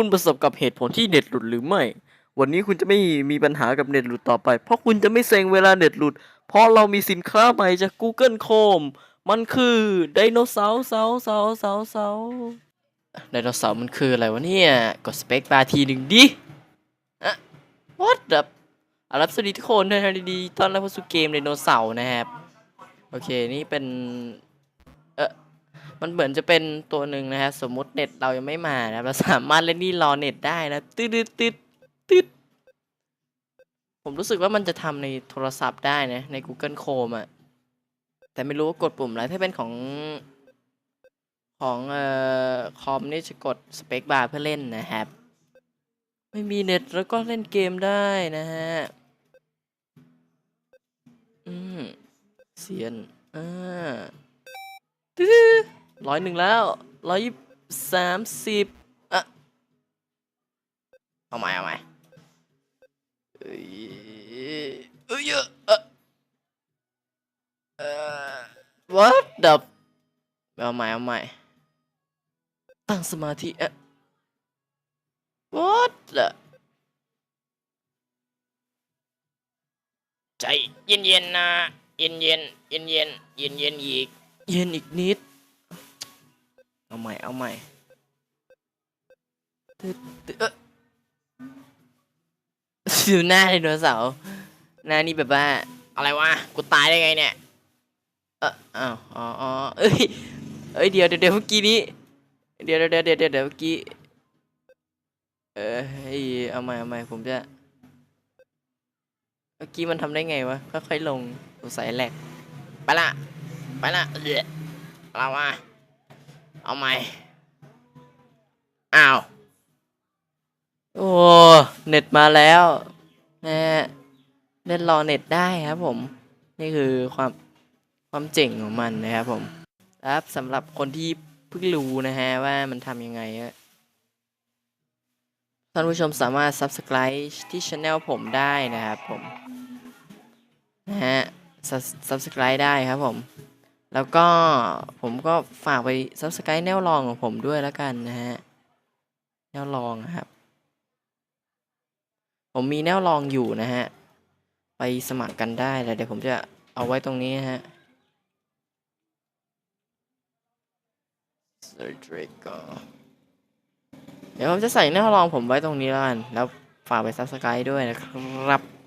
คุณประสบกับเหตุผลที่เน็ตหลุดหรือไม่ วันนี้คุณจะไม่มีปัญหากับเน็ตหลุดต่อไป เพราะคุณจะไม่เซ็งเวลาเน็ตหลุด เพราะเรามีสินค้าใหม่จาก Google Chrome มันคือไดโนเสาร์เสาร์เสาร์เสาร์เสาร์ไดโนเสาร์มันคืออะไรวะเนี่ย กดสเปคบาร์ทีหนึ่งดิอะ what the อารับสวัสดีทุกคนด้วยนะดีๆตอนรับเข้าสู่เกมไดโนเสาร์นะครับ โอเค นี่เป็น มันเหมือนจะเป็นตัวหนึ่งนะฮะสมมติเน็ตเรายังไม่มานะเราสามารถเล่นนี่รอเน็ตได้นะตืดตืดตืดตืดผมรู้สึกว่ามันจะทำในโทรศัพท์ได้นะใน Google Chrome อะแต่ไม่รู้ว่ากดปุ่มอะไรถ้าเป็นของของเอ่อคอมนี่จะกดสเปคบาร์เพื่อเล่นนะครับ ไม่มีเน็ตแล้วก็เล่นเกมได้นะฮะ อืมเสียนอ่า ร้อยหนึ่งแล้วร้อยสามสิบอะเอาใหม่เอาใหม่เอ้ยเอ้ยเอะเอะเอ่อ what the เอาใหม่เอาใหม่ตั้งสมาธิเอะ what the ใจเย็นๆนะ เย็นเย็นเย็นเย็นเย็นๆอีก เย็นอีกนิด ใหม่ เอาใหม่ตึ๊ดตึ๊ดเอ๊ะดูหน้าไดโนเสาร์หน้านี่แบบว่า อะไรวะ กูตายได้ไงเนี่ย เอออ้าวอ๋ออ๋อเอ้ยเอ้ย เดี๋ยวเดี๋ยวเมื่อกี้นี้ เดี๋ยวเดี๋ยวเดี๋ยวเดี๋ยวเมื่อกี้ เออเฮ้ยเอาใหม่เอาใหม่ผมจะ เมื่อกี้มันทำได้ไงวะ ค่อยๆลงสงสัยแหลก ไปละ ไปละเออเรามา เอาใหม่ อ้าว โอ้ เน็ตมาแล้วนะฮะเล่นรอเน็ตได้ครับผม นี่คือความความเจ๋งของมันนะครับผม ครับสำหรับคนที่เพิ่งรู้นะฮะว่ามันทำยังไงท่านผู้ชมสามารถ subscribe ที่ช anel ผมได้นะครับผม นะฮะ subscribe ได้ครับผม แล้วก็ผมก็ฝากไป subscribe แนวรองของผมด้วยแล้วกันนะฮะ แนวรองครับ ผมมีแนวรองอยู่นะฮะ ไปสมัครกันได้แล้วเดี๋ยวผมจะเอาไว้ตรงนี้ฮะ Surgical เดี๋ยวผมจะใส่แนวรองผมไว้ตรงนี้แล้วกัน แล้วฝากไป subscribe ด้วยนะครับ